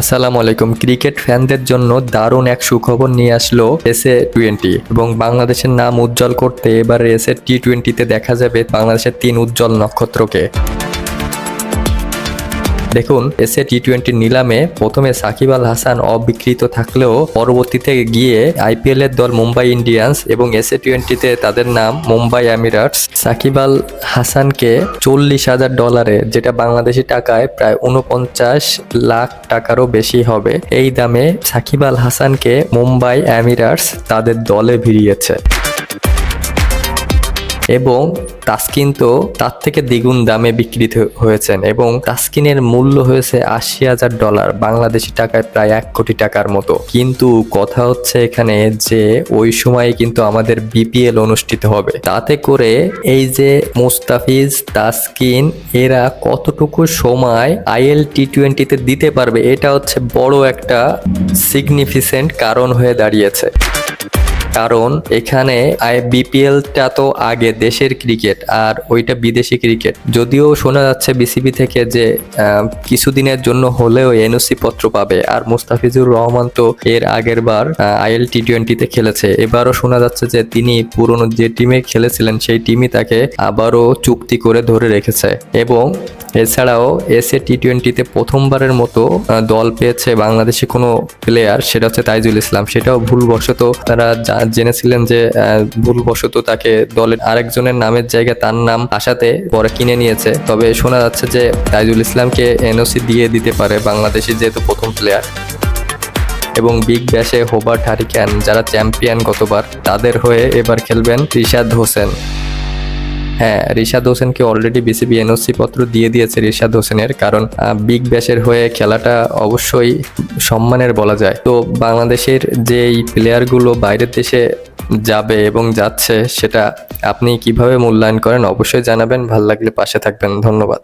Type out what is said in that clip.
আসসালামু আলাইকুম। ক্রিকেট ফ্যানদের জন্য দারুণ এক সুখবর নিয়ে আসলো এসএ টোয়েন্টি এবং বাংলাদেশের নাম উজ্জ্বল করতে এবার এসএ টি টোয়েন্টিতে দেখা যাবে বাংলাদেশের তিন উজ্জ্বল নক্ষত্রকে। দেখুন এসএ টি টোয়েন্টি নিলামে প্রথমে সাকিব আল হাসান অবিকৃত থাকলেও পরবর্তীতে গিয়ে আইপিএল এর দল মুম্বাই ইন্ডিয়ান্স এবং এসএ টোয়েন্টিতে তাদের নাম মুম্বাই আমিরাটস সাকিব আল হাসানকে চল্লিশ হাজার ডলারে, যেটা বাংলাদেশি টাকায় প্রায় উনপঞ্চাশ লাখ টাকারও বেশি হবে, এই দামে সাকিব আল হাসানকে মুম্বাই আমিরাটস তাদের দলে ভিড়িয়েছে। এবং তাসকিন তো তার থেকে দ্বিগুণ দামে বিক্রিত হয়েছেন এবং তাসকিনের মূল্য হয়েছে আশি হাজার ডলার, বাংলাদেশি টাকায় প্রায় এক কোটি টাকার মতো। কিন্তু কথা হচ্ছে এখানে যে ওই সময়ে কিন্তু আমাদের বিপিএল অনুষ্ঠিত হবে। তাতে করে এই যে মুস্তাফিজ, তাসকিন, এরা কতটুকু সময় আইএল টি টোয়েন্টিতে দিতে পারবে, এটা হচ্ছে বড় একটা সিগনিফিসেন্ট কারণ হয়ে দাঁড়িয়েছে। কারণ এখানে বিপিএলটা তো আগে দেশের ক্রিকেট আর ওইটা বিদেশি ক্রিকেট। যদিও শোনা যাচ্ছে বিসিবি থেকে যে কিছুদিনের জন্য হলেও এনওসি পত্র পাবে। আর মুস্তাফিজুর রহমান তো এর আগের বার আইএল টি টোয়েন্টিতে খেলেছে। এবারও শোনা যাচ্ছে যে তিনি পুরনো যে টিমে খেলেছিলেন, সেই টিমই তাকে আবারও চুক্তি করে ধরে রেখেছে। এবং এছাড়াও এসএ টি টোয়েন্টিতে প্রথমবারের মতো দল পেয়েছে বাংলাদেশি কোনো প্লেয়ার সেটা হচ্ছে তাইজুল ইসলাম। সেটাও ভুলবশত তারা জেনেছিলেন যে ভুলবশত তাকে দলের আরেকজনের নামের জায়গায় তার নাম আসাতে পরে কিনে নিয়েছে। তবে শোনা যাচ্ছে যে, তাইজুল ইসলামকে এনওসি দিয়ে দিতে পারে বাংলাদেশের যেহেতু প্রথম প্লেয়ার এবং বিগ ব্যাশে হোবার্ট হারিকেন যারা চ্যাম্পিয়ন গতবার, তাদের হয়ে এবার খেলবেন রিশাদ হোসেন। হ্যাঁ রিশাদ হোসেনকে অলরেডি বিসিবি এনওসি পত্র দিয়ে দিয়েছে রিশাদ হোসেনের, কারণ বিগ ব্যাশের হয়ে খেলাটা অবশ্যই সম্মানের বলা যায়। তো বাংলাদেশের যে এই প্লেয়ারগুলো বাইরের দেশে যাবে এবং যাচ্ছে, সেটা আপনি কীভাবে মূল্যায়ন করেন অবশ্যই জানাবেন। ভালো লাগলে পাশে থাকবেন। ধন্যবাদ।